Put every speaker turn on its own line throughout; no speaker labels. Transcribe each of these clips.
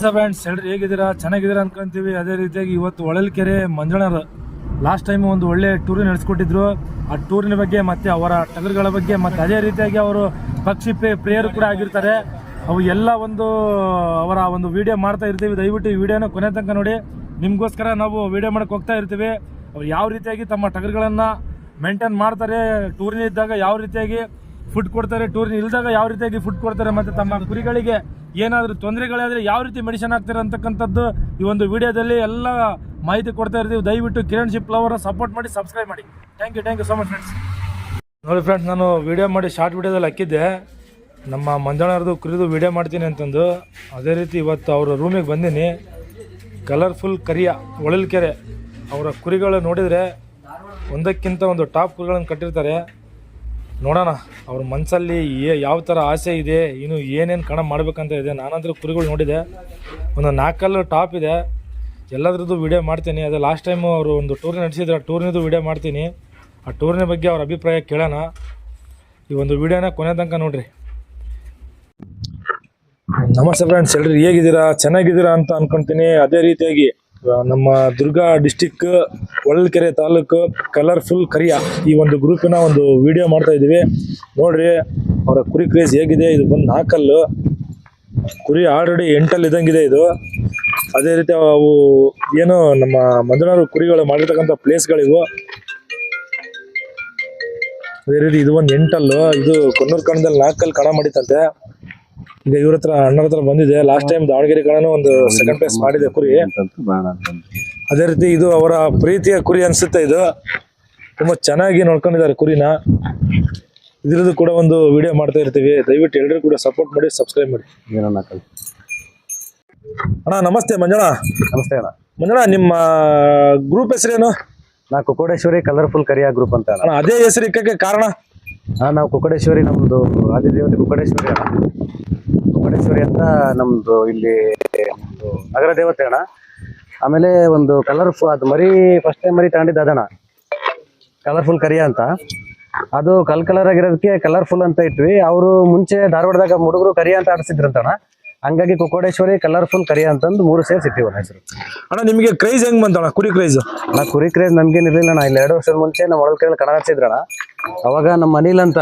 Friends ಎಲ್ರು ಹೇಗಿದ್ದೀರಾ? ಚೆನ್ನಾಗಿದ್ದೀರಾ ಅನ್ಕೊಂತೀವಿ. ಅದೇ ರೀತಿಯಾಗಿ ಇವತ್ತು ಹೊಳಲ್ಕೆರೆ ಮಂಜಣ್ಣರು ಲಾಸ್ಟ್ ಟೈಮ್ ಒಂದು ಒಳ್ಳೆ ಟೂರ್ ನಡೆಸ್ಕೊಟ್ಟಿದ್ರು. ಆ ಟೂರಿನ ಬಗ್ಗೆ ಮತ್ತೆ ಅವರ ಟಗರುಗಳ ಬಗ್ಗೆ ಮತ್ತೆ ಅದೇ ರೀತಿಯಾಗಿ ಅವರು ಪಕ್ಷಿ ಪ್ರಿಯ- ಪ್ರಿಯರು ಕೂಡ ಆಗಿರ್ತಾರೆ. ಅವು ಎಲ್ಲ ಒಂದು, ಅವರ ಒಂದು ವಿಡಿಯೋ ಮಾಡ್ತಾ ಇರ್ತೀವಿ. ದಯವಿಟ್ಟು ಈ ವಿಡಿಯೋನ ಕೊನೆ ತನಕ ನೋಡಿ. ನಿಮಗೋಸ್ಕರ ನಾವು ವಿಡಿಯೋ ಮಾಡಕ್ಕೆ ಹೋಗ್ತಾ ಇರ್ತೀವಿ. ಅವ್ರು ಯಾವ ರೀತಿಯಾಗಿ ತಮ್ಮ ಟಗರುಗಳನ್ನು ಮೇಂಟೈನ್ ಮಾಡ್ತಾರೆ? ಟೂರಿನ ಇದ್ದಾಗ ಯಾವ ರೀತಿಯಾಗಿ ಫುಡ್ ಕೊಡ್ತಾರೆ ಟೂರಿನ ಇಲ್ದಾಗ ಯಾವ ರೀತಿಯಾಗಿ ಫುಡ್ ಕೊಡ್ತಾರೆ ಮತ್ತೆ ತಮ್ಮ ಕುರಿಗಳಿಗೆ ಏನಾದರೂ ತೊಂದರೆಗಳಾದರೆ ಯಾವ ರೀತಿ ಮೆಡಿಸಿನ್ ಹಾಕ್ತಾರೆ ಅಂತಕ್ಕಂಥದ್ದು ಈ ಒಂದು ವಿಡಿಯೋದಲ್ಲಿ ಎಲ್ಲ ಮಾಹಿತಿ ಕೊಡ್ತಾ ಇರ್ತೀವಿ. ದಯವಿಟ್ಟು ಕಿರಣ್ ಶಿಪ್ ಲವರ್ ಸಪೋರ್ಟ್ ಮಾಡಿ ಸಬ್ಸ್ಕ್ರೈಬ್ ಮಾಡಿ. Thank you thank you so much friends ನೋಡಿ ಫ್ರೆಂಡ್ಸ್ ನಾನು ವಿಡಿಯೋ ಮಾಡಿ ಶಾರ್ಟ್ ವಿಡಿಯೋದಲ್ಲಿ ಹಾಕಿದ್ದೆ. ನಮ್ಮ ಮಂಜಣ್ಣರದು ಕುರಿದು ವಿಡಿಯೋ ಮಾಡ್ತೀನಿ ಅಂತಂದು. ಅದೇ ರೀತಿ ಇವತ್ತು ಅವರ ರೂಮಿಗೆ ಬಂದೀನಿ. ಕಲರ್ಫುಲ್ ಕರಿಯ ಹೊಳಲ್ಕೆರೆ ಅವರ ಕುರಿಗಳು ನೋಡಿದರೆ ಒಂದಕ್ಕಿಂತ ಒಂದು ಟಾಪ್ ಕುರಿಗಳನ್ನು ಕಟ್ಟಿರ್ತಾರೆ. ನೋಡೋಣ, ಅವ್ರ ಮನಸ್ಸಲ್ಲಿ ಏ ಯಾವ ಥರ ಆಸೆ ಇದೆ, ಇನ್ನು ಏನೇನು ಕಣ ಮಾಡಬೇಕಂತ ಇದೆ ನಾನಂದ್ರೆ ಕುರಿಗಳು ನೋಡಿದೆ. ಒಂದು ನಾಲ್ಕಲ್ಲು ಟಾಪ್ ಇದೆ. ಎಲ್ಲದ್ರದ್ದು ವೀಡಿಯೋ ಮಾಡ್ತೀನಿ. ಅದೇ ಲಾಸ್ಟ್ ಟೈಮು ಅವರು ಒಂದು ಟೂರ್ ನಡೆಸಿದ್ರು, ಆ ಟೂರ್ನಿದು ವಿಡಿಯೋ ಮಾಡ್ತೀನಿ. ಆ ಟೂರ್ನ ಬಗ್ಗೆ ಅವ್ರ ಅಭಿಪ್ರಾಯ ಕೇಳೋಣ. ಈ ಒಂದು ವೀಡಿಯೋನ ಕೊನೆ ತನಕ ನೋಡ್ರಿ. ನಮಸ್ತೆ ಫ್ರೆಂಡ್ಸ್ ಎಲ್ರು ಹೇಗಿದ್ದೀರಾ? ಚೆನ್ನಾಗಿದ್ದೀರಾ ಅಂತ ಅನ್ಕೊಂತೀನಿ. ಅದೇ ರೀತಿಯಾಗಿ ನಮ್ಮ ದುರ್ಗಾ ಡಿಸ್ಟಿಕ್ ಹೊಳಲ್ಕೆರೆ ತಾಲೂಕು ಕಲರ್ಫುಲ್ ಕರಿಯ ಈ ಒಂದು ಗ್ರೂಪಿನ ಒಂದು ವಿಡಿಯೋ ಮಾಡ್ತಾ ಇದ್ದೀವಿ. ನೋಡ್ರಿ, ಅವರ ಕುರಿ ಕ್ರೇಜ್ ಹೇಗಿದೆ, ಇದು ಬಂದು ನಾಲ್ಕಲ್ಲು ಕುರಿ ಆಲ್ರೆಡಿ ಎಂಟಲ್ಲಿ ಇದ್ದಂಗಿದೆ ಇದು. ಅದೇ ರೀತಿ ಅವು ಏನು ನಮ್ಮ ಮಂಜುನಾರು ಕುರಿಗಳು ಮಾಡಿರ್ತಕ್ಕಂಥ ಪ್ಲೇಸ್ಗಳಿವು ಅದೇ ರೀತಿ ಇದು ಒಂದು ಎಂಟಲ್ಲು. ಇದು ಕೊನ್ನೂರು ಕಣದಲ್ಲಿ ನಾಲ್ಕಲ್ಲಿ ಕಣ ಮಾಡಿತ್ತಂತೆ ಈಗ ಇವ್ರ ಹತ್ರ ಅಣ್ಣರ ಹತ್ರ ಬಂದಿದೆ. ಲಾಸ್ಟ್ ಟೈಮ್ ದಾವಣಗೆರೆ ಕಡೆನೂ ಒಂದು ಸೆಕೆಂಡ್ ಪ್ಲೇಸ್ ಮಾಡಿದೆ ಕುರಿ. ಅದೇ ರೀತಿ ಇದು ಅವರ ಪ್ರೀತಿಯ ಕುರಿ ಅನ್ಸುತ್ತೆ ಇದು. ತುಂಬಾ ಚೆನ್ನಾಗಿ ನೋಡ್ಕೊಂಡಿದ್ದಾರೆ ಕುರಿನ. ಇದ್ರದ್ದು ಕೂಡ ಒಂದು ವಿಡಿಯೋ ಮಾಡ್ತಾ ಇರ್ತೀವಿ. ದಯವಿಟ್ಟು ಎಲ್ಲರೂ ಕೂಡ ಸಪೋರ್ಟ್ ಮಾಡಿ ಸಬ್ಸ್ಕ್ರೈಬ್ ಮಾಡಿ. ಅಣ್ಣ ನಮಸ್ತೆ ಮಂಜಣ್ಣ.
ನಮಸ್ತೆ ಅಣ್ಣ.
ಮಂಜಣ್ಣ ನಿಮ್ಮ ಗ್ರೂಪ್ ಹೆಸರೇನು?
ನಾ ಕೊಕೋಡೇಶ್ವರಿ ಕಲರ್ಫುಲ್ ಕರಿಯಾ ಗ್ರೂಪ್ ಅಂತ ಅಣ್ಣ.
ಅದೇ ಹೆಸರು ಇಕ್ಕಕ್ಕೆ ಕಾರಣ?
ನಾವು ನಾವು ನಮ್ಮದು ನಮ್ದು ಆದಿದೇವತೆ ಕುಕಡೇಶ್ವರಿ ಅಣ್ಣ. ಕುಕ್ಕಡೇಶ್ವರಿ ಅಂತ ನಮ್ದು ಇಲ್ಲಿ ಒಂದು ನಗರ ದೇವತೆ ಅಣ್ಣ. ಆಮೇಲೆ ಒಂದು ಕಲರ್ಫುಲ್ ಅದು ಮರಿ ಫಸ್ಟ್ ಟೈಮ್ ಮರಿ ತಗೊಂಡಿದ್ದು ಅದಣ್ಣ. ಕಲರ್ಫುಲ್ ಕರಿಯ ಅಂತ. ಅದು ಕಲ್ ಕಲರ್ ಆಗಿರೋದಕ್ಕೆ ಕಲರ್ಫುಲ್ ಅಂತ ಇಟ್ವಿ. ಅವರು ಮುಂಚೆ ಧಾರವಾಡದಾಗ ಹುಡುಗರು ಕರಿಯ ಅಂತ ಆಡಿಸಿದ್ರಂತಣ್ಣ ಹಂಗಾಗಿ ಕೊಕ್ಕೋಡೇಶ್ವರಿ ಕಲರ್ಫುಲ್ ಕರಿಯ ಅಂತಂದು ಮೂರು ಸೇರ್ಸ್ ಇಟ್ಟಿವಣ್ಣ ಹೆಸರು.
ಅಣ್ಣ ನಿಮಗೆ ಕ್ರೈಸ್ ಹೆಂಗ್ ಬಂತಣ್ಣ ಕುರಿ ಕ್ರೈಸ್
ಅಣ್ಣ ಕುರಿ ಕ್ರೇಜ್ ನಮ್ಗೇನ್ ಇರಲಿಲ್ಲ ಅಣ್ಣ. ಇಲ್ಲಿ ಎರಡು ವರ್ಷದ ಮುಂಚೆ ನಮ್ಮ ಒಳಲ್ ಕೈಯಲ್ಲಿ ಕಣ ಅವಾಗ ನಮ್ಮ ಅನಿಲ್ ಅಂತ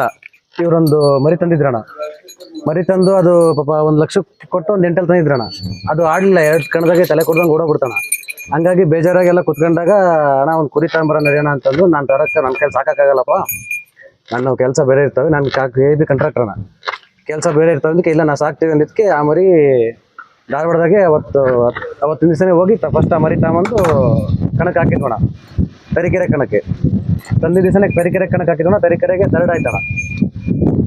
ಇವರೊಂದು ಮರಿ ತಂದಿದ್ರಣ ಮರಿ ತಂದು ಅದು ಪಾಪ ಒಂದು ಲಕ್ಷ ಕೊಟ್ಟು ಒಂದ್ ಎಂಟಲ್ ತಂದಿದ್ರಣ ಅದು ಆಡಲಿಲ್ಲ, ಎರಡು ಕಣದಾಗೆ ತಲೆ ಕೊಡ್ದಂಗೆ ಓಡೋಗ್ಬಿಡ್ತಾನ. ಹಂಗಾಗಿ ಬೇಜಾರಾಗೆಲ್ಲ ಕುತ್ಕೊಂಡಾಗ, ಅಣ್ಣ, ಒಂದು ಕುರಿ ತಗೊಂಬರ ನಡೆಯೋಣ ಅಂತಂದು ನಾನು ತರಕ್ಕೆ ನನ್ನ ಕೈಲಿ ಸಾಕಾಗಲ್ಲಪ್ಪ ನನ್ನ ಕೆಲಸ ಬೇರೆ ಇರ್ತವೆ, ನಾನು ಕಾಕ್ ಎ ಬಿ ಕೆಲಸ ಬೇರೆ ಇರ್ತವೆ ಅದಕ್ಕೆ ಇಲ್ಲ, ನಾ ಸಾಕ್ತೀವಿ ಅಂದಿದ್ದಕ್ಕೆ ಆ ಮರಿ ಧಾರವಾಡದಾಗೆ ಅವತ್ತು ಅವತ್ತಿನ ದಿವಸನೇ ಹೋಗಿ ಫಸ್ಟ್ ಆ ಮರಿ ತಗೊಂಬಂದು ಕಣಕ್ಕೆ ಹಾಕಿದ್ವಣ ತರೀಕೆರೆ ಕಣಕ್ಕೆ. ತಂದಿದ್ದ ದಿವಸನೇ ತರೀಕೆರೆ ಕಣಕ್ಕೆ ಹಾಕಿದ್ವಣ ತರೀಕೆರೆಗೆ ತರ್ಡ್ ಆಯ್ತಣ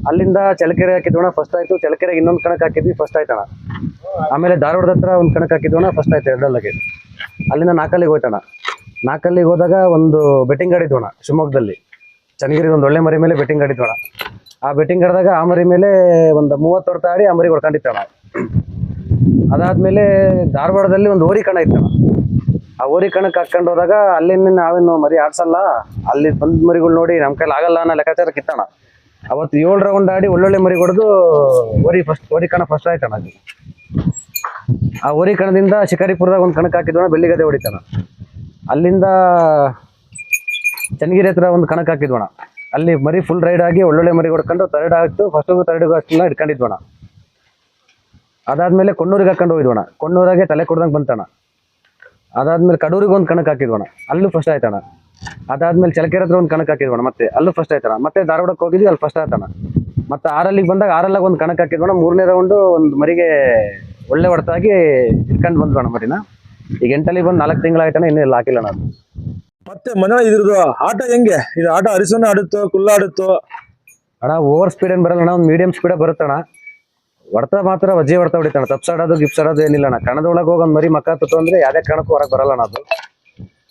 ಅಲ್ಲಿಂದ ಚಳ್ಳಕೆರೆ ಹಾಕಿದ್ವಣ ಫಸ್ಟ್ ಆಯ್ತು. ಚಳಕೆರೆ ಇನ್ನೊಂದು ಕಣಕ್ಕೆ ಹಾಕಿದ್ವಿ ಫಸ್ಟ್ ಆಯ್ತಣ ಆಮೇಲೆ ಧಾರವಾಡದ ಹತ್ರ ಒಂದು ಕಣಕ್ಕೆ ಹಾಕಿದ್ವಣ ಫಸ್ಟ್ ಆಯ್ತು ಎರಡಲ್ಲಗೆ ಅಲ್ಲಿಂದ ನಾಲ್ಕಲ್ಲಿಗೆ ಹೋಯ್ತಣ ನಾಲ್ಕಲ್ಲಿಗೆ ಹೋದಾಗ ಒಂದು ಬೆಟ್ಟಿಂಗ್ ಆಡಿದ್ವಣ ಶಿವಮೊಗ್ಗದಲ್ಲಿ. ಚನ್ನಗಿರಿ ಒಂದು ಒಳ್ಳೆ ಮರಿ ಮೇಲೆ ಬೆಟ್ಟಿಂಗ್ ಆಡಿದ್ವಣ ಆ ಬೆಟ್ಟಿಂಗ್ ಆಡಿದಾಗ ಆ ಮರಿ ಮೇಲೆ ಒಂದು ಮೂವತ್ತು ವರ್ಷ ಆಡಿ ಆ ಮರಿ ಹೊಡ್ಕೊಂಡಿತ್ತಣ ಅದಾದ್ಮೇಲೆ ಧಾರವಾಡದಲ್ಲಿ ಒಂದು ಓರಿ ಕಣ ಇತ್ತಣ ಆ ಓರಿ ಕಣಕ್ಕೆ ಹಾಕೊಂಡು ಹೋದಾಗ ಅಲ್ಲಿಂದ ನಾವೇನು ಮರಿ ಆಡ್ಸಲ್ಲ, ಅಲ್ಲಿ ಬಂದ ಮರಿಗಳು ನೋಡಿ ನಮ್ಮ ಕೈಲಿ ಆಗಲ್ಲ ಅನ್ನೋ ಲೆಕ್ಕಾಚಾರ ಕಿತ್ತಣ ಅವತ್ತು ಏಳು ರೌಂಡ್ ಆಡಿ ಒಳ್ಳೊಳ್ಳೆ ಮರಿ ಹೊಡೆದು ಒರಿ ಫಸ್ಟ್ ಒರಿ ಕಣ ಫಸ್ಟ್ ಆಯ್ತಣ ಅದು ಆ ಒರಿ ಕಣದಿಂದ ಶಿಕಾರಿಪುರದಾಗ ಒಂದು ಕಣಕ್ಕೆ ಹಾಕಿದ್ವಣ ಬೆಳ್ಳಿಗದೆ ಹೊಡಿತಾನ ಅಲ್ಲಿಂದ ಚನ್ನಗಿರಿ ಹತ್ರ ಒಂದು ಕಣಕ್ಕೆ ಹಾಕಿದ್ವಣ ಅಲ್ಲಿ ಮರಿ ಫುಲ್ ರೈಡ್ ಆಗಿ ಒಳ್ಳೊಳ್ಳೆ ಮರಿ ಹೊಡ್ಕೊಂಡು ತರ್ಡ್ ಆಗ್ತು ಫಸ್ಟಿಗೂ ತರ್ಡ್ಗೂ ಅಷ್ಟೆಲ್ಲ ಇಟ್ಕೊಂಡಿದ್ವಣ ಅದಾದ್ಮೇಲೆ ಕೊಣ್ಣೂರಿಗೆ ಹಾಕೊಂಡು ಹೋಗಿದ್ವಣ ಕೊಣ್ಣೂರಾಗೆ ತಲೆ ಕೊಡ್ದಂಗೆ ಬಂತಣ ಅದಾದ್ಮೇಲೆ ಕಡೂರಿಗೆ ಒಂದು ಕಣಕ್ಕೆ ಹಾಕಿದ್ವಣ ಅಲ್ಲೂ ಫಸ್ಟ್ ಆಯ್ತಣ ಅದಾದ್ಮೇಲೆ ಚಲಕೆರೆ ಹತ್ರ ಒಂದು ಕಣಕ್ ಹಾಕಿದ್ವಣ ಮತ್ತೆ ಅಲ್ಲೂ ಫಸ್ಟ್ ಆಯ್ತಣ ಮತ್ತೆ ಧಾರವಾಡಕ್ಕೆ ಹೋಗಿದ್ವಿ ಅಲ್ಲಿ ಫಸ್ಟ್ ಆಯ್ತಣ ಮತ್ತೆ ಆರಲ್ಲಿಗೆ ಬಂದಾಗ ಆರಲ್ಲಾಗ ಒಂದು ಕಣಕ್ ಹಾಕಿದ್ವಣ ಮೂರನೇ ರೌಂಡು ಒಂದು ಮರಿಗೆ ಒಳ್ಳೆ ಹೊಡೆತಾಗಿ ಇಟ್ಕೊಂಡು ಬಂದ್ವಣ ಮರಿನ. ಈಗ ಎಂಟಲ್ಲಿ ಬಂದು ನಾಲ್ಕು ತಿಂಗಳಾಯ್ತಣ ಇನ್ನೂ ಎಲ್ಲ ಹಾಕಿಲ್ಲ ನಾನು
ಮತ್ತೆ ಮನ ಇದ್ರದ್ದು ಆಟ ಹೆಂಗೆ? ಇದು ಆಟ ಅರಿಸೋನ ಆಡುತ್ತೋ ಕುಲ್ಲ ಆಡುತ್ತೋ?
ಅಣ್ಣ ಓವರ್ ಸ್ಪೀಡ್ ಏನು ಬರಲ್ಲ ಅಣ್ಣ ಒಂದು ಮೀಡಿಯಂ ಸ್ಪೀಡ್ ಬರುತ್ತಣ್ಣ. ಹೊಡ್ತಾ ಮಾತ್ರ ವಜ್ಜೆ ಹೊಡ್ತಾ ಹೊಡಿತಾಣ ತಪ್ಸಾಡೋದು ಗಿಪ್ಸಾಡೋದು ಏನಿಲ್ಲ ಅಣ್ಣ. ಕಣದೊಳಗೆ ಹೋಗಿ ಒಂದು ಮರಿ ಮಕ್ಕ ತುತ್ತು ಅಂದ್ರೆ ಯಾವುದೇ ಕಣಕ್ಕೂ ಹೊರಗೆ ಬರಲ್ಲ ಅಣ್ಣ ಅದು.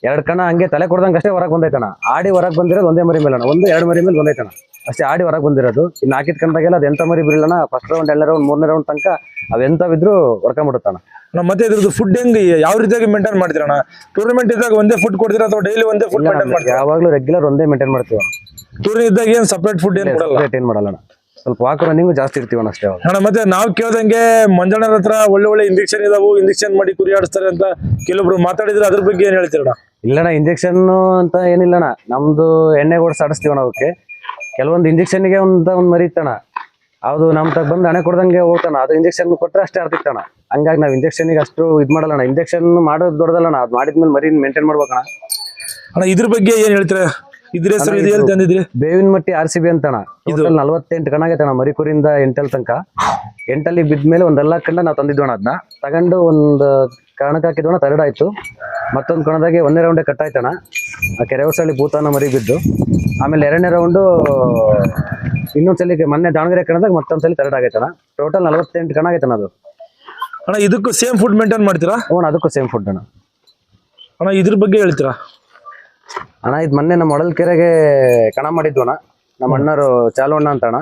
ಎರಡು ಕಣ ಹಂಗೆ ತಲೆ ಕೊಡ್ದಂಗೆ ಅಷ್ಟೇ ಹೊರಗೆ ಬಂದೈತಣ ಆಡಿ ಹೊರಗೆ ಬಂದಿರೋದು ಒಂದೇ ಮರಿ ಮೇಲೆ ಅಣ್ಣ ಒಂದು ಎರಡು ಮರಿ ಮೇಲೆ ಬಂದೈತಣ ಅಷ್ಟೇ ಆಡಿ ಹೊರಗೆ ಬಂದಿರೋದು. ಇನ್ನು ಹಾಕಿದ ಕಣದಾಗೆಲ್ಲ ಅದು ಎಂಥ ಮರಿ ಬಿಡಲಣ್ಣ ಫಸ್ಟ್ ರೌಂಡ್ ಎಲ್ಲ ರೌಂಡ್ ಮೂರನೇ ರೌಂಡ್ ತನಕ ಅವೆಂತ ಬಿದ್ರು ಹೊಡ್ಕೊಂಬಿಡುತ್ತಣ್ಣ.
ಅಣ್ಣ, ಮತ್ತೆ ಇದ್ರದ್ದು ಫುಡ್ ಹೆಂಗೆ ಯಾವ ರೀತಿಯಾಗಿ ಮೇಂಟೈನ್ ಮಾಡ್ತೀರಣ ಟೂರ್ನಮೆಂಟ್ ಇದ್ದಾಗ ಒಂದೇ ಫುಡ್ ಕೊಡ್ತೀರಾ ಅಥವಾ ಡೈಲಿ ಒಂದೇ ಫುಡ್ ಮೇಂಟೈನ್ ಮಾಡ್ತೀರಾ?
ಯಾವಾಗಲೂ ರೆಗ್ಯುಲರ್ ಒಂದೇ ಮೇಂಟೈನ್ ಮಾಡ್ತೀವಿ
ಟೂರ್ನಿ ಇದ್ದಾಗ ಏನು ಸಪ್ರೇಟ್ ಫುಡ್ ಏನು ಕೊಡಲ್ಲ?
ಏನು ಮಾಡಲ್ಲ ಸ್ವಲ್ಪ ವಾಕ್ ರನ್ನಿಂಗ್ ಜಾಸ್ತಿ ಇರ್ತೀವಿ ಅಷ್ಟೇ
ಅಣ್ಣ ಮತ್ತೆ ನಾವು ಕೇಳ್ದಂಗೆ ಮಂಜಣ್ಣರ ಹತ್ರ ಒಳ್ಳೆ ಒಳ್ಳೆ ಇಂಜೆಕ್ಷನ್ ಇದಾವು ಇಂಜೆಕ್ಷನ್ ಮಾಡಿ ಕುರಿ ಆಡಿಸ್ತಾರೆ ಅಂತ ಕೆಲವೊಬ್ರು ಮಾತಾಡಿದ್ರೆ ಅದ್ರ ಬಗ್ಗೆ ಏನ್ ಹೇಳ್ತೀರಣ್ಣ
ಇಲ್ಲಣ್ಣ ಇಂಜೆಕ್ಷನ್ ಅಂತ ಏನಿಲ್ಲಣ್ಣ. ನಮ್ದು ಎಣ್ಣೆ ಕೊಡ್ಸಿ ಆಡಿಸ್ತೀವಣ್ಣ ಅವಕ್ಕೆ ಕೆಲವೊಂದು ಇಂಜೆಕ್ಷನ್ಗೆ ಒಂದು ಒಂದು ಮರಿತಣ ಅದು ನಮ್ ತಗ ಬಂದು ಹಣೆ ಕೊಡ್ದಂಗೆ ಹೋಗ್ತಾನ ಅದು ಇಂಜೆಕ್ಷನ್ ಕೊಟ್ಟರೆ ಅಷ್ಟೇ ಆಡ್ತಿತ್ತಣ್ಣ ಹಂಗಾಗಿ ನಾವು ಇಂಜೆಕ್ಷನ್ಗೆ ಅಷ್ಟು ಇದು ಮಾಡಲ್ಲಣ್ಣ. ಇಂಜೆಕ್ಷನ್ ಮಾಡೋದು ದೊಡ್ಡದಲ್ಲಣ್ಣ. ಅದು ಮಾಡಿದ್ಮೇಲೆ ಮರಿ ಮೇಂಟೈನ್ ಮಾಡ್ಬೇಕಣ್ಣ.
ಅಣ್ಣ ಇದ್ರ ಬಗ್ಗೆ ಏನ್ ಹೇಳ್ತೀರಾ? ಇದ್ರ ಹೆಸರು
ಅಣ್ಣ,
ಇದು ಎಲ್ಲಿ ತಂದಿದ್ರಿ?
ಬೇವಿನ ಮಟ್ಟಿ ಆರ್ ಸಿ ಬಿ ಅಂತಣ.
ಇದು
ನಲವತ್ತೆಂಟು ಕಣ ಆಗೈತಣ್ಣ ಮರಿಕೂರಿಂದ ಎಂಟಲ್ ತನಕ. ಎಂಟಲ್ಲಿಗೆ ಬಿದ್ಮೇಲೆ ಒಂದೆಲ್ಲ ಕಂಡ ನಾವು ತಂದಿದ್ವಣ ಅದನ್ನ ತಗೊಂಡು ಒಂದು ಕಣಕ್ಕೆ ಹಾಕಿದ್ವಣ ತರಡ್ ಆಯ್ತು. ಮತ್ತೊಂದು ಕಣದಾಗೆ ಒಂದೇ ರೌಂಡೇ ಕಟ್ಟಾಯ್ತಣ ಆ ಕೆರೆ ಹೊಸಳ್ಳಿ ಭೂತಾನ ಮರಿ ಬಿದ್ದು. ಆಮೇಲೆ ಎರಡನೇ ರೌಂಡು ಇನ್ನೊಂದ್ಸಲಿ ಮೊನ್ನೆ ದಾವಣಗೆರೆ ಕಣದಾಗ ಮತ್ತೊಂದ್ಸಲಿ ತರಡ್ ಆಗೈತಣ. ಟೋಟಲ್ ನಲವತ್ತೆಂಟು ಕಣ ಆಗೈತಣ ಅದು.
ಅಣ್ಣ ಇದಕ್ಕೂ ಸೇಮ್ ಫುಡ್ ಮೇಂಟೈನ್ ಮಾಡ್ತೀರಾ?
ಹ್ಞೂ ಅದಕ್ಕೂ ಸೇಮ್ ಫುಡ್ ಅಣ್ಣ.
ಅಣ್ಣ ಇದ್ರ ಬಗ್ಗೆ ಹೇಳ್ತೀರಾ?
ಅಣ್ಣ ಇದು ಮೊನ್ನೆ ನಮ್ಮ ಹೊಳಲ್ ಕೆರೆಗೆ ಕಣ ಮಾಡಿದ್ವು ಅಣ್ಣ. ನಮ್ಮ ಅಣ್ಣರು ಚಾಲು ಅಣ್ಣ ಅಂತ ಅಣ್ಣ.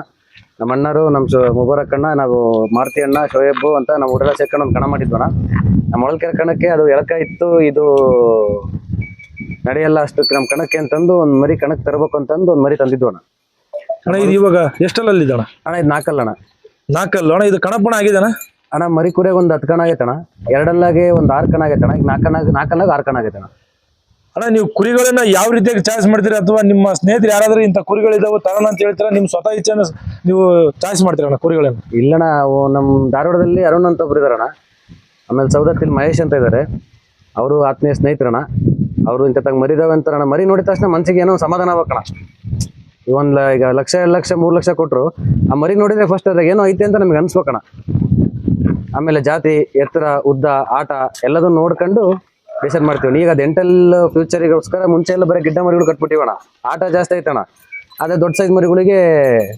ನಮ್ಮ ಅಣ್ಣರು ನಮ್ಮ ಮುಬಾರಕ್ ಅಣ್ಣ ನಾವು ಮಾರುತಿ ಅಣ್ಣ ಶೋಯಬ್ಬು ಅಂತ ನಾವು ಹುಡುಗ ಸೇರ್ಕೊಂಡು ಒಂದು ಕಣ ಮಾಡಿದ್ವು ಅಣ್ಣ. ನಮ್ಮ ಹೊಳಲ್ ಕೆರೆ ಕಣಕ್ಕೆ ಅದು ಎಳಕ ಇತ್ತು ಇದು ನಡೆಯಲ್ಲ ಅಷ್ಟು ನಮ್ಮ ಕಣಕ್ಕೆ ಅಂತಂದು ಒಂದು ಮರಿ ಕಣಕ್ಕೆ ತರಬೇಕು ಅಂತಂದು ಒಂದು ಮರಿ ತಂದಿದ್ವು ಅಣ್ಣ.
ಅಣ್ಣ ಇದು ಇವಾಗ ಎಷ್ಟಲ್ಲಿ ಅಣ್ಣ?
ಅಣ್ಣ ಇದು ನಾಲ್ಕಲ್ಲ ಅಣ್ಣ.
ನಾಲ್ಕಲ್ಲ ಅಣ್ಣ ಇದು ಕಣಪಣ ಆಗಿದೆಣ್ಣ
ಅಣ್ಣ? ಮರಿ ಕುರಿಯಾಗ ಒಂದು ಹತ್ತು ಕಣ ಆಗೈತಣ್ಣ ಎರಡಲ್ಲಾಗೆ ಒಂದು ಆರು ಕಣ ಆಗೈತಣ್ಣ ಈಗ ನಾಲ್ಕನಾಗ ನಾಲ್ಕಲ್ಲಾಗ ಆರು ಕಣ ಆಗೈತಣ್ಣ
ಅಣ್ಣ, ನೀವು ಕುರಿಗಳನ್ನ ಯಾವ ರೀತಿಯಾಗಿ ಚಾಯ್ಸ್ ಮಾಡ್ತೀರ? ಅಥವಾ ನಿಮ್ಮ ಸ್ನೇಹಿತರು ಯಾರಾದ್ರೂ ಇಂಥ ಕುರಿಗಳಿದಾವೆ, ತಗೋಣ ಅಂತ ಹೇಳ್ತೀರಾ? ನಿಮ್ಮ ಸ್ವತಃ ಇಚ್ಛೆನ ನೀವು ಚಾಯ್ಸ್ ಮಾಡ್ತೀರ ಅಣ್ಣ ಕುರಿಗಳನ್ನ?
ಇಲ್ಲಣ್ಣ, ಅವು ನಮ್ಮ ಧಾರವಾಡದಲ್ಲಿ ಅರುಣ್ ಅಂತ ಒಬ್ರು ಇದಾರಣ ಆಮೇಲೆ ಸೌದತ್ತಿಲ್ ಮಹೇಶ್ ಅಂತ ಇದ್ದಾರೆ ಅವರು ಆತ್ಮೀಯ ಸ್ನೇಹಿತರಣ ಅವರು ಇಂಥ ಮರಿದಾವೆ ಅಂತಾರಣ್ಣ. ಮರಿ ನೋಡಿದ ತಕ್ಷಣ ಮನ್ಸಿಗೆ ಏನೋ ಸಮಾಧಾನ ಆಗ್ಬೇಕಣ್ಣ. ಈ ಒಂದು ಈಗ ಲಕ್ಷ, ಎರಡು ಲಕ್ಷ, ಮೂರು ಲಕ್ಷ ಕೊಟ್ಟರು ಆ ಮರಿ ನೋಡಿದ್ರೆ ಫಸ್ಟ್ ಅದ್ರಾಗ ಏನೋ ಐತೆ ಅಂತ ನಮ್ಗೆ ಅನ್ಸ್ಬೇಕಣ್ಣ. ಆಮೇಲೆ ಜಾತಿ, ಎತ್ತರ, ಉದ್ದ, ಆಟ ಎಲ್ಲದನ್ನು ನೋಡ್ಕೊಂಡು ಡಿಸೈಡ್ ಮಾಡ್ತೀವಿ. ಈಗ ಡೆಂಟಲ್ ಫ್ಯೂಚರಿಗೋಸ್ಕರ ಮುಂಚೆ ಎಲ್ಲ ಬರೀ ಗಿಡ್ಡ ಮರಿಗಳು ಕಟ್ಬಿಟ್ಟಿವಣ ಆಟ ಜಾಸ್ತಿ ಐತಣ್ಣ ಅದೇ ದೊಡ್ಡ ಸೈಜ್ ಮರಿಗಳಿಗೆ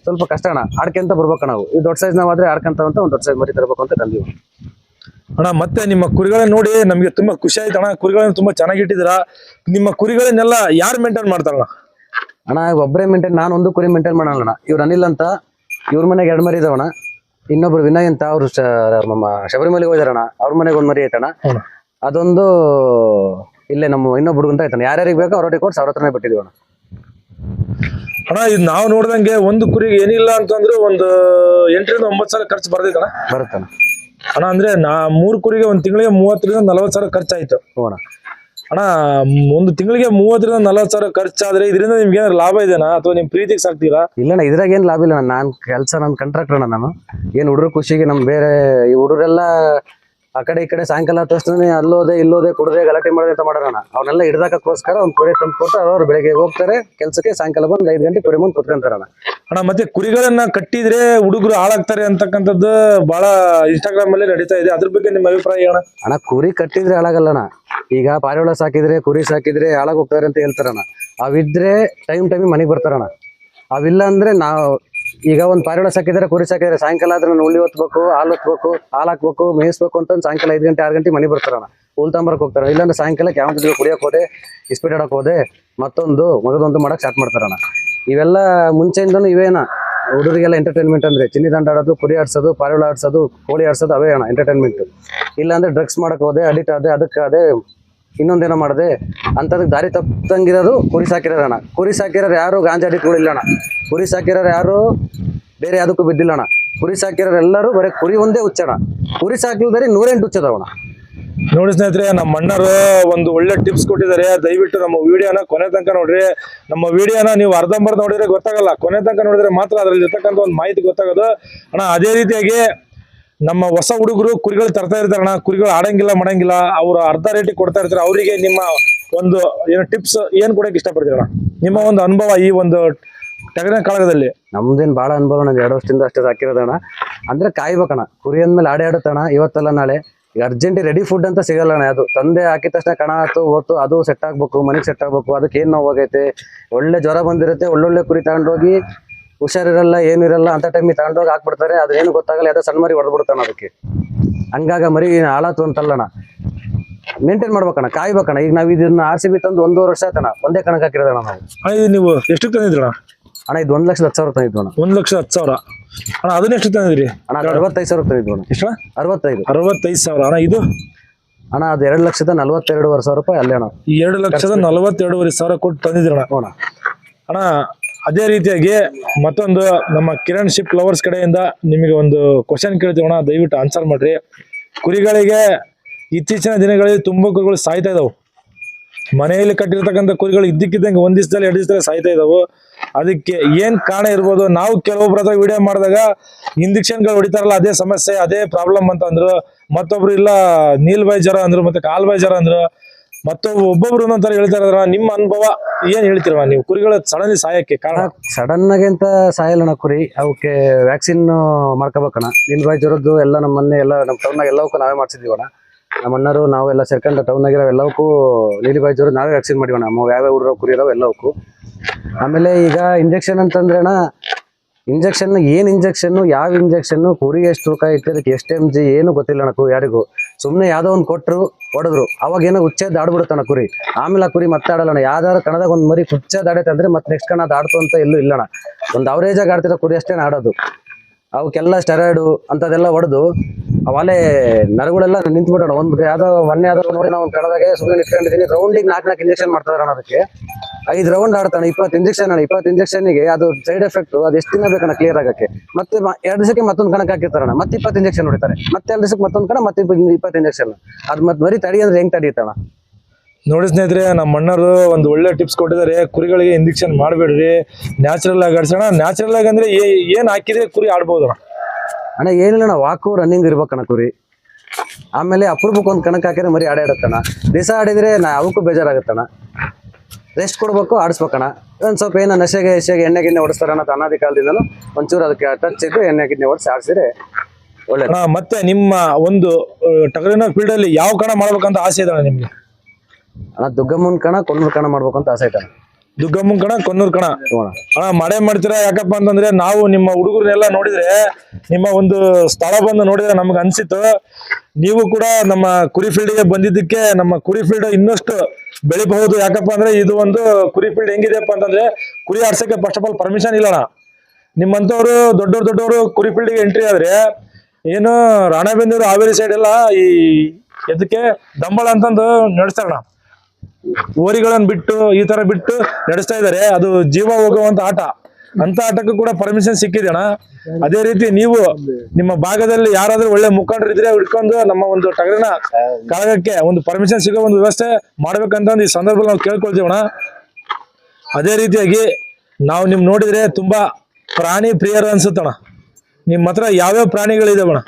ಸ್ವಲ್ಪ ಕಷ್ಟ ಅಣ್ಣ. ಆಡ್ಕೊಂತ ಬರ್ಬೇಕು ನಾವು. ಈ ದೊಡ್ಡ ಸೈಜ್ ನಾವಾದ್ರೆ ಆಡ್ಕೊಂತ ಅಂತ ಒಂದು ದೊಡ್ಡ ಸೈಜ್ ಮರಿ ತರಬೇಕು ಅಂತ ಕಂದೀವಿ
ಅಣ್ಣ ಮತ್ತೆ ನಿಮ್ಮ ಕುರಿಗಳನ್ನ ನೋಡಿ ನಮಗೆ ತುಂಬಾ ಖುಷಿ ಆಯ್ತು ಅಣ್ಣ. ಕುರಿಗಳನ್ನ ತುಂಬಾ ಚೆನ್ನಾಗಿ ಇಟ್ಟಿದ್ದೀರಾ. ನಿಮ್ಮ ಕುರಿಗಳನ್ನೆಲ್ಲ ಯಾರು ಮೇಂಟೈನ್ ಮಾಡ್ತಾರಣ್ಣ
ಅಣ್ಣ? ಒಬ್ಬರೇ ಮೇಂಟೈನ್ ನಾನು ಒಂದು ಕುರಿ ಮೇಂಟೈನ್ ಮಾಡಲ್ಲ ಇವ್ರು ಅನಿಲ್ ಅಂತ ಇವ್ರ ಮನೆಗೆ ಎರಡು ಮರಿ ಇದಾವಣ್ಣ ಇನ್ನೊಬ್ರು ವಿನಯ್ ಅಂತ ಅವ್ರು ನಮ್ಮ ಶಬರಿಮಲೆಗೆ ಹೋಗಿದಾರಣ್ಣ ಅವ್ರ ಮನೆಗೆ ಒಂದು ಮರಿ ಐತಣ್ಣ? ಅದೊಂದು ಇಲ್ಲೇ ನಮ್ಮ ಇನ್ನೊಬ್ಬ ಹುಡುಗಂತ ಆಯ್ತಾನೆ ಯಾರ್ಯಾರಿಗೆ ಬೇಕೋ ಅವ್ರೊಟ್ಟಿಗೆ ಕೊಟ್ಟು ಅವ್ರ ಹತ್ರನೇ ಬಿಟ್ಟಿದೀವಿ ಅಣ್ಣ.
ಅಣ್ಣ ಇದು ನಾವು ನೋಡ್ದಂಗೆ ಒಂದು ಕುರಿಗೆ ಏನಿಲ್ಲ ಅಂತಂದ್ರೆ ಒಂದು ಎಂಟರಿಂದ ಒಂಬತ್ತು ಸಾವಿರ ಖರ್ಚು ಬರ್ದೈತಣ್ಣ
ಬರುತ್ತಣ್ಣ
ಅಣ್ಣ. ಅಂದ್ರೆ ನಾ ಮೂರು ಕುರಿಗೆ ಒಂದು ತಿಂಗಳಿಗೆ ಮೂವತ್ತರಿಂದ ನಲವತ್ತು ಸಾವಿರ ಖರ್ಚಾಯ್ತು.
ಹೋಣ ಅಣ್ಣ.
ಒಂದು ತಿಂಗಳಿಗೆ ಮೂವತ್ತರಿಂದ ನಲವತ್ತು ಸಾವಿರ ಖರ್ಚಾದ್ರೆ ಇದರಿಂದ ನಿಮ್ಗೆ ಏನಾದ್ರು ಲಾಭ ಇದೆಯಾ ಅಥವಾ ನಿಮ್ ಪ್ರೀತಿಗೆ ಸಾಕ್ತೀರಾ?
ಇಲ್ಲಣ್ಣ ಇದ್ರಾಗ ಏನು ಲಾಭ ಇಲ್ಲ ನಾನು ಕೆಲಸ ನನ್ನ ಕಾಂಟ್ರಾಕ್ಟರ್ ಅಣ್ಣ ನಾನು. ಏನು ಹುಡುಗರು ಖುಷಿಗೆ ನಮ್ಮ ಬೇರೆ ಈ ಹುಡುಗರೆಲ್ಲ ಆ ಕಡೆ ಈ ಕಡೆ ಸಾಯಂಕಾಲ ತೋರಿಸ್ತಾನೆ ಅಲ್ಲೋದೆ ಇಲ್ಲೋದೆ ಕುಡದೆ ಗಲಾಟೆ ಮಾಡೋದೆ ಅಂತ ಮಾಡೋಣ. ಅವನ್ನೆಲ್ಲ ಹಿಡಿದಾಕೋಸ್ಕರ ಒಂದು ಕುರಿ ತಂದು ಕೊಟ್ಟು ಅವ್ರು ಬೆಳಗ್ಗೆ ಹೋಗ್ತಾರೆ. ಕೆಲಸಕ್ಕೆ ಸಾಯಂಕಾಲ ಬಂದು ಐದು ಗಂಟೆ ಕುರಿ ಮುಂದೆ ಕುತ್ಕೊಂತಾರಣ್ಣ
ಅಣ್ಣ ಮತ್ತೆ ಕುರಿಗಳನ್ನ ಕಟ್ಟಿದ್ರೆ ಹುಡುಗರು ಹಾಳಾಗ್ತಾರೆ ಅಂತಕ್ಕಂಥದ್ದು ಬಹಳ ಇನ್ಸ್ಟಾಗ್ರಾಮ್ ಅಲ್ಲಿ ನಡೀತಾ ಇದೆ. ಅದ್ರ ಬಗ್ಗೆ ನಿಮ್ಮ ಅಭಿಪ್ರಾಯ ಅಣ್ಣ
ಅಣ್ಣ ಕುರಿ ಕಟ್ಟಿದ್ರೆ ಹಾಳಾಗಲ್ಲಣ್ಣ. ಈಗ ಪಾರಿವಾಳ ಸಾಕಿದ್ರೆ ಕುರಿ ಸಾಕಿದ್ರೆ ಹಾಳಾಗಿ ಹೋಗ್ತಾರೆ ಅಂತ ಹೇಳ್ತಾರಣ್ಣ. ಅವಿದ್ರೆ ಟೈಮ್ ಟೈಮಿಗೆ ಮನೆಗೆ ಬರ್ತಾರಣ್ಣ. ಅವಿಲ್ಲ ಅಂದ್ರೆ ನಾವು ಈಗ ಒಂದು ಪಾರಿವಾಳ ಸಾಕಿದ್ರೆ ಕುರಿ ಸಾಕಿದ್ರೆ ಸಾಯಂಕಾಲ ಆದ್ರೆ ನಾನು ಉಳ್ಳಿ ಹೊತ್ಬೇಕು, ಹಾಲು ಹೊತ್ಬೇಕು, ಹಾಲು ಹಾಕ್ಬೇಕು, ಮೇಯಿಸ್ಬೇಕು ಅಂತ ಸಾಯಂಕಾಲ ಐದು ಗಂಟೆ, ಆರು ಗಂಟೆ ಮನೆ ಬರ್ತಾರಣ ಹುಲ್ ತಂಬರಕ್ಕೆ ಹೋಗ್ತಾರ. ಇಲ್ಲಾಂದ್ರೆ ಸಾಯಂಕಾಲಕ್ಕೆ ಯಾವ ಜೊತೆ ಕುಡಿಯೋಕೆ ಹೋದೆ ಇಸ್ಪೀಟ್ ಆಡೋಕೆ ಹೋದೆ, ಮತ್ತೊಂದು ಮಗದೊಂದು ಮಾಡಕ್ಕೆ ಸ್ಟಾರ್ಟ್ ಮಾಡ್ತಾರಣ್ಣ ಇವೆಲ್ಲ ಮುಂಚೆಯಿಂದನೂ ಇವೇನ ಹುಡುಗರಿಗೆಲ್ಲ ಎಂಟರ್ಟೈನ್ಮೆಂಟ್ ಅಂದ್ರೆ ಚಿನ್ನಿ ದಂಡ ಆಡೋದು, ಕುರಿ ಆಡ್ಸೋದು, ಪಾರಿವಾಳ ಆಡ್ಸೋದು, ಕೋಳಿ ಆಡ್ಸೋದು ಅವೇ ಅಣ್ಣ ಎಂಟರ್ಟೈನ್ಮೆಂಟ್ ಇಲ್ಲಾಂದ್ರೆ ಡ್ರಗ್ಸ್ ಮಾಡಕ್ ಹೋದೆ ಅಡಿಟ್ ಆದೆ, ಅದಕ್ಕೆ ಅದೇ ಇನ್ನೊಂದೇನೋ ಮಾಡಿದೆ. ಅಂಥದಕ್ಕೆ ದಾರಿ ತಪ್ಪಂಗಿರೋದು ಕುರಿ ಸಾಕಿರೋರು ಅಣ್ಣ. ಕುರಿ ಸಾಕಿರೋರು ಯಾರು ಗಾಂಜಾ ಅಣ್ಣ. ಕುರಿ ಸಾಕಿರೋರು ಯಾರು ಬೇರೆ ಯಾವುದಕ್ಕೂ ಬಿದ್ದಿಲ್ಲ ಅಣ್ಣ. ಕುರಿ ಸಾಕಿರೋರು ಎಲ್ಲರೂ ಬರೀ ಕುರಿ ಒಂದೇ ಹುಚ್ಚಣ ಕುರಿ ಸಾಕಿಲ್ದರೆ ನೂರೆಂಟು ಹುಚ್ಚದವಣ
ನೋಡಿ ಸ್ನೇಹಿತರೆ, ನಮ್ಮ ಅಣ್ಣರು ಒಂದು ಒಳ್ಳೆ ಟಿಪ್ಸ್ ಕೊಟ್ಟಿದ್ದಾರೆ. ದಯವಿಟ್ಟು ನಮ್ಮ ವಿಡಿಯೋನ ಕೊನೆ ತನಕ ನೋಡ್ರಿ. ನಮ್ಮ ವಿಡಿಯೋನ ನೀವು ಅರ್ಧಂಬರ್ಧ ನೋಡಿದ್ರೆ ಗೊತ್ತಾಗಲ್ಲ. ಕೊನೆ ತನಕ ನೋಡಿದ್ರೆ ಮಾತ್ರ ಅದ್ರಲ್ಲಿ ಇರ್ತಕ್ಕಂಥ ಒಂದು ಮಾಹಿತಿ ಗೊತ್ತಾಗೋದು. ಅಣ್ಣ, ಅದೇ ರೀತಿಯಾಗಿ ನಮ್ಮ ಹೊಸ ಹುಡುಗರು ಕುರಿಗಳು ತರ್ತಾ ಇರ್ತಾರೆ ಅಣ್ಣ. ಕುರಿಗಳು ಆಡಂಗಿಲ್ಲ, ಮಾಡಂಗಿಲ್ಲ. ಅವರು ಅರ್ಧ ರೇಟಿಗೆ ಕೊಡ್ತಾ ಇರ್ತಾರೆ. ಅವರಿಗೆ ನಿಮ್ಮ ಒಂದು ಏನು ಟಿಪ್ಸ್ ಏನು ಕೊಡಕ್ಕೆ ಇಷ್ಟಪಡ್ತೀರಣ್ಣ ನಿಮ್ಮ ಒಂದು ಅನುಭವ ಈ ಒಂದು ಟಗರಿನ ಕಾಳಗದಲ್ಲಿ.
ನಮ್ದೇನು ಭಾಳ ಅನುಭವ ನಾನು ಎರಡು ವರ್ಷದಿಂದ ಅಷ್ಟೇ ಸಾಕಿರೋದಣ್ಣ ಅಂದ್ರೆ ಕಾಯ್ಬೇಕಣ್ಣ ಕುರಿ ಅಂದ್ಮೇಲೆ ಆಡೇ ಆಡುತ್ತಣ್ಣ ಇವತ್ತಲ್ಲ ನಾಳೆ ಈಗ ಅರ್ಜೆಂಟ್ ರೆಡಿ ಫುಡ್ ಅಂತ ಸಿಗಲ್ಲ ಅಣ್ಣ. ಅದು ತಂದೆ ಹಾಕಿದ ತಕ್ಷಣ ಕಣ ಆಯ್ತು ಓತು ಅದು ಸೆಟ್ ಆಗ್ಬೇಕು, ಮನೆಗೆ ಸೆಟ್ ಆಗ್ಬೇಕು. ಅದಕ್ಕೆ ಏನು ನೋವಾಗೈತೆ ಒಳ್ಳೆ ಜ್ವರ ಬಂದಿರುತ್ತೆ. ಒಳ್ಳೊಳ್ಳೆ ಕುರಿ ತಗೊಂಡೋಗಿ ಹುಷಾರಿರಲ್ಲ ಏನಿರಲ್ಲ ಅಂತ ಟೈಮಿಗೆ ತಗೊಂಡೋಗಿ ಹಾಕ್ಬಿಡ್ತಾರೆ. ಅದೇನು ಗೊತ್ತಾಗಲ್ಲ ಯಾವುದೋ ಸಣ್ಣ ಮರಿ ಹೊಡೆದ್ಬಿಡ್ತಾನೆ ಅದಕ್ಕೆ. ಹಂಗಾಗ ಮರಿ ಹಾಳಾತು ಅಂತಲ್ಲಣ್ಣ. ಮೇಂಟೈನ್ ಮಾಡ್ಬೇಕಣ್ಣ ಕಾಯ್ಬೇಕಣ್ಣ. ಈಗ ನಾವು ಇದನ್ನ ಆರ್ ಸಿ ಬಿ ತಂದು ಒಂದೂವರೆ ವರ್ಷ ಆಯ್ತಣ್ಣ. ಒಂದೇ ಕಣಕ್ಕೆ ಹಾಕಿರೋದಣ್ಣ ನಾವು.
ಅಣ್ಣ ಇದು ನೀವು ಎಷ್ಟು ತಂದಿದ್ರಣ
ಅಣ್ಣ ಇದು ಒಂದ್ ಲಕ್ಷದ ಹತ್ತು ಸಾವಿರ ತಂದಿದ್ವಿ ಅಣ್ಣ.
ಒಂದ್ ಲಕ್ಷ ಹತ್ತು ಸಾವಿರ. ಅಣ್ಣ ಅದನ್ನ ಎಷ್ಟು ತಂದಿದ್ರಿ
ಅಣ್ಣ ಅದು ಅರವತ್ತೈದು ಸಾವಿರ ತಂದಿದ್ವು ಅಣ್ಣ.
ಎಷ್ಟು
ಅರವತ್ತೈದು.
ಅರವತ್ತೈದು ಸಾವಿರ. ಅಣ್ಣ ಇದು?
ಅಣ್ಣ ಅದು ಎರಡು ಲಕ್ಷದ ನಲವತ್ತೆರಡುವರೆ ಸಾವಿರ ರೂಪಾಯಿ ಅಲ್ಲೇ ಅಣ್ಣ.
ಎರಡು ಲಕ್ಷದ ನಲವತ್ತೆರಡುವರೆ ಸಾವಿರ ಕೊಟ್ಟು ತಂದಿದ್ರಣ್ಣ
ಅಣ್ಣ.
ಅಣ್ಣ ಅದೇ ರೀತಿಯಾಗಿ ಮತ್ತೊಂದು ನಮ್ಮ ಕಿರಣ್ ಶಿಪ್ ಲವರ್ಸ್ ಕಡೆಯಿಂದ ನಿಮಗೆ ಒಂದು ಕ್ವಶನ್ ಕೇಳ್ತೀವಣ ದಯವಿಟ್ಟು ಆನ್ಸರ್ ಮಾಡ್ರಿ. ಕುರಿಗಳಿಗೆ ಇತ್ತೀಚಿನ ದಿನಗಳಲ್ಲಿ ತುಂಬ ಕುರಿಗಳು ಸಾಯ್ತಾ ಇದಾವೆ. ಮನೆಯಲ್ಲಿ ಕಟ್ಟಿರ್ತಕ್ಕಂಥ ಕುರಿಗಳು ಇದ್ದಕ್ಕಿದ್ದಂಗೆ ಒಂದ್ ದಿವಸದಲ್ಲಿ, ಎರಡು ದಿವಸದಲ್ಲಿ ಸಾಯ್ತಾ ಇದಾವೆ. ಅದಕ್ಕೆ ಏನ್ ಕಾರಣ ಇರ್ಬೋದು? ನಾವು ಕೆಲವೊಬ್ರ ವಿಡಿಯೋ ಮಾಡಿದಾಗ ಇಂಜೆಕ್ಷನ್ಗಳು ಹೊಡಿತಾರಲ್ಲ, ಅದೇ ಸಮಸ್ಯೆ, ಅದೇ ಪ್ರಾಬ್ಲಮ್ ಅಂತ ಅಂದ್ರು ಮತ್ತೊಬ್ರು ಇಲ್ಲ, ನೀಲ್ಬಾಯಿ ಜ್ವರ ಅಂದ್ರು, ಮತ್ತೆ ಕಾಲ್ಬಾಯಿ ಜ್ವರ ಅಂದ್ರು. ಮತ್ತೊಬ್ಬ ಒಬ್ಬೊಬ್ರು ಒಂದೊಂಥರ ಹೇಳ್ತಾ ಇದ್ರ ನಿಮ್ಮ ಅನುಭವ ಏನ್ ಹೇಳ್ತೀರಣ್ಣ ನೀವು? ಕುರಿಗಳ ಸಡನ್ಲಿ ಸಾಯಕ್ಕೆ ಕಾರಣ?
ಸಡನ್ ಆಗಿ ಅಂತ ಸಾಯಲ್ಲಣ್ಣ ಕುರಿ. ಅವಕ್ಕೆ ವ್ಯಾಕ್ಸಿನ್ ಮಾಡ್ಕೋಬೇಕಣ್ಣ. ನಿಲ್ಬಾಯ್ ಜ್ವರದ್ದು ಎಲ್ಲ ನಮ್ಮ ಮೊನ್ನೆ ಎಲ್ಲ, ನಮ್ಮ ಟೌನ್ ಎಲ್ಲವಕ್ಕೂ ನಾವೇ ಮಾಡ್ಸಿದೀವಣ್ಣ ನಮ್ಮ ಅಣ್ಣರು ನಾವೆಲ್ಲ ಸೇರ್ಕೊಂಡು ಆಗಿರೋ ಎಲ್ಲವಕ್ಕೂ ನೀಲಿಬಾಯಿ ಜ್ವರ ನಾವೇ ವ್ಯಾಕ್ಸಿನ್ ಮಾಡಿವಣ್ಣ. ನಮ್ಮ ಯಾವ್ಯಾವ ಹುಡುಗರು ಕುರಿ ಇದಾವೆ ಎಲ್ಲವಕ್ಕೂ. ಆಮೇಲೆ ಈಗ ಇಂಜೆಕ್ಷನ್ ಅಂತಂದ್ರೆ ಅಣ್ಣ ಇಂಜೆಕ್ಷನ್ ಏನ್ ಇಂಜೆಕ್ಷನ್ ಯಾವ ಇಂಜೆಕ್ಷನ್ ಕುರಿ ಎಷ್ಟು ತೂಕ ಐತೆ, ಅದಕ್ಕೆ ಎಷ್ಟು ಎಂ ಜಿ ಏನು ಗೊತ್ತಿಲ್ಲ ಅಣ್ಣ ಕು- ಯಾರಿಗೂ. ಸುಮ್ಮನೆ ಯಾವುದೋ ಒಂದು ಕೊಟ್ರು, ಹೊಡೆದ್ರು. ಅವಾಗ ಏನೋ ಹುಚ್ಚೆ ಆಡ್ಬಿಡುತ್ತಣ್ಣ ಕುರಿ. ಆಮೇಲೆ ಆ ಕುರಿ ಮತ್ತೆ ಆಡಲ್ಲಣ್ಣ ಯಾವ್ದಾರು ಕಣದಾಗ ಒಂದು ಮರಿ ಹುಚ್ಚೆ ಅಂದ್ರೆ ಮತ್ತೆ ನೆಕ್ಸ್ಟ್ ಕಣ ಅದು ಅಂತ ಎಲ್ಲೂ ಇಲ್ಲಣ್ಣ ಒಂದು ಅವರೇಜ್ ಆಗಿ ಆಡ್ತಿರೋ ಕುರಿ ಅಷ್ಟೇ ಆಡೋದು. ಅವಕ್ಕೆಲ್ಲ ಸ್ಟೆರಾಯ್ಡು ಅಂಥದ್ದೆಲ್ಲ ಹೊಡೆದು ಅವಲೇ ನರಗಳೆಲ್ಲ ನಿಂತ್ಬಿಟ್ಟಣ. ಒಂದು ಯಾವ್ದೋ ಮೊನ್ನೆ ಯಾವ್ದೋ ನೋಡಿ ನಾವು ಕೆಳದಾಗೆ ಸುಮ್ಮನೆ ನಿಂತ್ಕೊಂಡಿದ್ದೀನಿ. ರೌಂಡಿಗೆ ನಾಲ್ಕು ನಾಲ್ಕು ಇಂಜೆಕ್ಷನ್ ಮಾಡ್ತಾರೆ ಅದಕ್ಕೆ ಐದು ರೌಂಡ್ ಆಡ್ತಾನೆ, ಇಪ್ಪತ್ತು ಇಂಜೆಕ್ಷನ್ ಅಣ್ಣ ಇಪ್ಪತ್ತು ಇಂಜೆಕ್ಷನ್ಗೆ ಅದು ಸೈಡ್ ಎಫೆಕ್ಟ್ ಅದು ಎಷ್ಟು ದಿನ ಬೇಕಣ್ಣ ಕ್ಲಿಯರ್ ಆಗಕ್ಕೆ? ಮತ್ತೆ ಎರಡು ದಿವಸಕ್ಕೆ ಮತ್ತೊಂದು ಕಣಕ್ಕೆ ಹಾಕಿರ್ತಾರಣ ಮತ್ತೆ ಇಪ್ಪತ್ತು ಇಂಜೆಕ್ಷನ್ ಹೊಡಿತಾರೆ. ಮತ್ತೆ ಎರಡು ದಿವಸಕ್ಕೆ ಮತ್ತೊಂದು ಕಣ, ಮತ್ತೆ ಇಪ್ಪ- ಇಪ್ಪತ್ತು ಇಂಜೆಕ್ಷನ್ ಅದು ಮತ್ತೆ ಬರೀ ತಡಿ ಅಂದ್ರೆ ಹೆಂಗ್ ತಡೀತಣ್ಣ
ನೋಡಿ ಸ್ನೇಹಿತರೆ, ನಮ್ಮ ಅಣ್ಣರು ಒಂದು ಒಳ್ಳೆ ಟಿಪ್ಸ್ ಕೊಟ್ಟಿದ್ದಾರೆ. ಕುರಿಗಳಿಗೆ ಇಂಜೆಕ್ಷನ್ ಮಾಡಬೇಡ್ರಿ. ನ್ಯಾಚುರಲ್ ಆಗಿ ಆಡ್ಸೋಣ. ನ್ಯಾಚುರಲ್ ಆಗಿ ಅಂದ್ರೆ ಏನ್ ಹಾಕಿದ್ರೆ ಕುರಿ ಆಡ್ಬೋದು
ಅಣ್ಣ ಏನಿಲ್ಲ ಅಣ್ಣ ವಾಕು ರನ್ನಿಂಗ್ ಇರ್ಬೇಕಣ್ಣ ಕುರಿ. ಆಮೇಲೆ ಅಪ್ರೂಪಕ್ಕೆ ಒಂದು ಕಣಕ್ ಹಾಕಿದ್ರೆ ಮರಿ ಆಡಾಡತ್ತಣ ದಿವಸ ಆಡಿದ್ರೆ ನಾ ಅವಕ್ಕೂ ಬೇಜಾರಾಗತ್ತಣ ರೆಸ್ಟ್ ಕೊಡ್ಬೇಕು ಆಡಿಸ್ಬೇಕಣ್ಣ ಒಂದು ಸ್ವಲ್ಪ ಏನೋ ನಶೆಗೆ ಎಸೆಗೆ ಎಣ್ಣೆ ಗಿಣ್ಣೆ ಹೊಡಿಸ್ತಾರಣ್ಣ ಅಂತ ಅನಾದಿ ಕಾಲದಿಂದಲೂ ಒಂಚೂರು ಅದಕ್ಕೆ ಟಚ್ ಇದ್ದು ಎಣ್ಣೆ ಗಿಣ್ಣೆ ಹೊಡಿಸಿ ಆಡಿಸಿದ್ರೆ
ಒಳ್ಳೆ ಮತ್ತೆ ನಿಮ್ಮ ಒಂದು ಟಗರಿನ ಫೀಲ್ಡ್ ಅಲ್ಲಿ ಯಾವ ಕಣ ಮಾಡ್ಬೇಕಂತ ಆಸೆ ಇದೆ ನಿಮ್ಗೆ?
ಅಣ್ಣ ದುಗ್ಗಮ್ಮನ ಕಣ ಕೊಣ್ಣೂರು ಕಣ ಮಾಡ್ಬೇಕಂತ ಅಂತ ಆಸೆ ಐತಣ್ಣ
ದುಗ್ಗಮ್ಮನ್ ಕಣ, ಕೊನ್ನೂರ್ ಕಣ.
ಅಣ್ಣ,
ಮಳೆ ಮಾಡೇ ಮಾಡ್ತೀರಾ ಯಾಕಪ್ಪ ಅಂತಂದ್ರೆ ನಾವು ನಿಮ್ಮ ಹುಡುಗರನ್ನೆಲ್ಲ ನೋಡಿದ್ರೆ ನಿಮ್ಮ ಒಂದು ಸ್ಥಳ ಬಂದು ನೋಡಿದ್ರೆ ನಮ್ಗೆ ಅನ್ಸಿತ್ತು. ನೀವು ಕೂಡ ನಮ್ಮ ಕುರಿ ಫೀಲ್ಡ್ಗೆ ಬಂದಿದ್ದಕ್ಕೆ ನಮ್ಮ ಕುರಿ ಫೀಲ್ಡ್ ಇನ್ನಷ್ಟು ಬೆಳಿಬಹುದು. ಯಾಕಪ್ಪ ಅಂದ್ರೆ ಇದು ಒಂದು ಕುರಿ ಫೀಲ್ಡ್ ಹೆಂಗಿದೆಯಪ್ಪ ಅಂತಂದ್ರೆ ಕುರಿ ಆಡ್ಸಕ್ಕೆ ಫಸ್ಟ್ ಆಫ್ ಆಲ್ ಪರ್ಮಿಷನ್ ಇಲ್ಲ ಅಣ್ಣ. ನಿಮ್ಮಂಥವ್ರು ದೊಡ್ಡವ್ರು ದೊಡ್ಡವರು ಕುರಿ ಫೀಲ್ಡ್ಗೆ ಎಂಟ್ರಿ ಆದ್ರೆ ಏನು ರಾಣೆಬೆನ್ನೂರು ಹಾವೇರಿ ಸೈಡ್ ಎಲ್ಲ ಈ ಎದಕ್ಕೆ ದಂಬಳ ಅಂತಂದು ನಡೆಸ್ತಾರಣ್ಣ. ಓರಿಗಳನ್ನ ಬಿಟ್ಟು, ಈ ತರ ಬಿಟ್ಟು ನಡೆಸ್ತಾ ಇದ್ದಾರೆ ಅದು ಜೀವ ಹೋಗುವಂತ ಆಟ. ಅಂತ ಆಟಕ್ಕೂ ಕೂಡ ಪರ್ಮಿಷನ್ ಸಿಕ್ಕಿದೆ ಅಣ್ಣ. ಅದೇ ರೀತಿ ನೀವು ನಿಮ್ಮ ಭಾಗದಲ್ಲಿ ಯಾರಾದ್ರೂ ಒಳ್ಳೆ ಮುಖಂಡರು ಇದ್ರೆ ಇಟ್ಕೊಂಡು ನಮ್ಮ ಒಂದು ಟಗರಿನ ಕಾಳಗಕ್ಕೆ ಒಂದು ಪರ್ಮಿಷನ್ ಸಿಗೋ ಒಂದು ವ್ಯವಸ್ಥೆ ಮಾಡ್ಬೇಕಂತ ಒಂದು ಈ ಸಂದರ್ಭದಲ್ಲಿ ನಾವು ಕೇಳ್ಕೊಳ್ತೀವಣ ಅದೇ ರೀತಿಯಾಗಿ ನಾವು ನಿಮ್ ನೋಡಿದ್ರೆ ತುಂಬಾ ಪ್ರಾಣಿ ಪ್ರಿಯರು ಅನ್ಸುತ್ತಣ ನಿಮ್ಮ ಹತ್ರ ಯಾವ್ಯಾವ ಪ್ರಾಣಿಗಳಿದಾವಣ್ಣ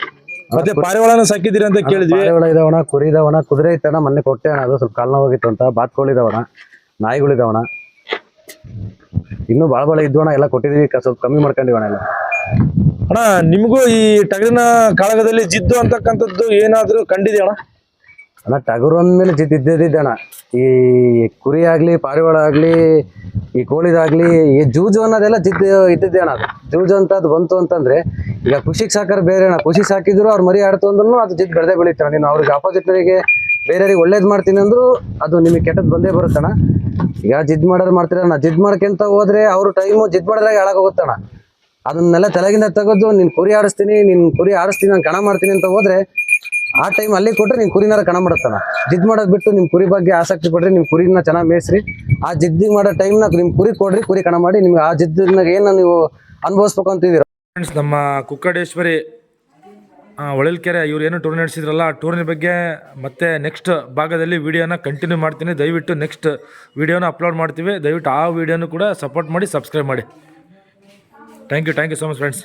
ಮತ್ತೆ ಪಾರಿವಾಳನ ಸಾಕಿದ್ದೀರಿ ಅಂತ ಕೇಳಿದ್ವಿ.
ಪಾರಿವಾಳ ಇದಾವಣ ಕುರಿ ಇದಾವಣ ಕುದುರೆ ಇತ್ತಣ ಮೊನ್ನೆ ಕೊಟ್ಟೆ ಅಣ್ಣ ಅದು ಸ್ವಲ್ಪ ಕಾಲ್ ಹೋಗಿತ್ತು ಅಂತ ಬಾತ್ಕೋಳಿ ಇದಾವಣ ನಾಯಿಗಳು ಇದಾವಣ. ಇನ್ನೂ ಬಾಳ ಭಾಳ ಇದ್ವಣ ಎಲ್ಲ ಕೊಟ್ಟಿದೀವಿ ಸ್ವಲ್ಪ ಕಮ್ಮಿ ಮಾಡ್ಕೊಂಡಿವಣ ಎಲ್ಲ.
ಅಣ್ಣ ನಿಮಗೂ ಈ ಟಗರಿನ ಕಾಳಗದಲ್ಲಿ ಜಿದ್ದು ಅಂತಕ್ಕಂಥದ್ದು ಏನಾದ್ರೂ ಕಂಡಿದೆ ಅಣ್ಣ,
ಟಗರು ಅಂದ್ಮೇಲೆ ಜಿದ್ದಿದ್ದಿದ್ದಣ ಈ ಕುರಿ ಆಗಲಿ, ಪಾರಿವಾಳ ಆಗಲಿ, ಈ ಕೋಳಿದಾಗ್ಲಿ, ಈ ಜೂಜು ಅನ್ನೋದೆಲ್ಲ ಜಿದ್ದು ಇದ್ದಿದ್ದೆ ಅಣ್ಣ ಅದು. ಜೂಜು ಅಂತ ಬಂತು ಅಂತಂದ್ರೆ, ಈಗ ಖುಷಿಗೆ ಸಾಕಾರ ಬೇರೆ ಅಣ್ಣ. ಖುಷಿ ಸಾಕಿದ್ರು ಅವ್ರು ಮರಿ ಆಡ್ತು ಅಂದ್ರೂ ಅದು ಜಿದ್ದು ಬೆಳೆದೇ ಬೆಳೀತಾನೆ ನೀನು ಅವ್ರಿಗೆ ಬೇರೆ ಬೇರೆಯವ್ರಿಗೆ ಒಳ್ಳೇದು ಮಾಡ್ತೀನಿ ಅಂದ್ರು ಅದು ನಿಮಗೆ ಕೆಟ್ಟದ್ದು ಬಂದೇ ಬರುತ್ತಣ್ಣ ಈಗ ಜಿದ್ ಮಾಡೋರು ಮಾಡ್ತೀರಣ್ಣ ಜಿದ್ ಮಾಡ್ಕೊಂತ ಹೋದ್ರೆ ಅವ್ರ ಟೈಮು ಜಿದ್ ಮಾಡಿದಾಗ ಹಾಳಾಗೋಗುತ್ತಣ್ಣ ಅದನ್ನೆಲ್ಲ ತಲೆಗಿಂದ ತೆಗೆದು ನಿನ್ನ ಕುರಿ ಆಡಿಸ್ತೀನಿ ನಿನ್ನ ಕುರಿ ಆಡಿಸ್ತೀನಿ, ನಾನು ಕಣ ಮಾಡ್ತೀನಿ ಅಂತ ಹೋದ್ರೆ ಆ ಟೈಮ್ ಅಲ್ಲಿ ಕೊಟ್ಟರೆ ನಿಮ್ ಕುರಿನಾರ ಕಣ ಮಾಡುತ್ತಾನ ಜಿದ್ ಮಾಡೋದ್ ಬಿಟ್ಟು ನಿಮ್ ಕುರಿ ಬಗ್ಗೆ ಆಸಕ್ತಿ ಕೊಡ್ರಿ ನಿಮ್ ಕುರಿನ ಚೆನ್ನಾಗಿ ಮೇಯಿಸ್ರಿ. ಆ ಜಿದ್ದಿಗೆ ಮಾಡೋ ಟೈಮ್ನ ನಿಮ್ ಕುರಿ ಕೊಡ್ರಿ ಕುರಿ ಕಣ ಮಾಡಿ ನಿಮ್ಗೆ ಆ ಜಿದ್ದಿನಾಗ ಏನ ನೀವು ಅನುಭವಿಸ್ಬೇಕು ಅಂತಿದ್ದೀರ?
ಫ್ರೆಂಡ್ಸ್ ನಮ್ಮ ಕುಕ್ಕಡೇಶ್ವರಿ ಆ, ಹೊಳಲ್ಕೆರೆ ಇವ್ರು ಏನು ಟೂರ್ನಿ ನಡೆಸಿದ್ರಲ್ಲ ಆ ಟೂರ್ನಿ ಬಗ್ಗೆ ಮತ್ತೆ ನೆಕ್ಸ್ಟ್ ಭಾಗದಲ್ಲಿ ವಿಡಿಯೋನ ಕಂಟಿನ್ಯೂ ಮಾಡ್ತೀನಿ. ದಯವಿಟ್ಟು ನೆಕ್ಸ್ಟ್ ವಿಡಿಯೋನ ಅಪ್ಲೋಡ್ ಮಾಡ್ತೀವಿ. ದಯವಿಟ್ಟು ಆ ವಿಡಿಯೋನು ಕೂಡ ಸಪೋರ್ಟ್ ಮಾಡಿ ಸಬ್ಸ್ಕ್ರೈಬ್ ಮಾಡಿ. Thank you thank you so much friends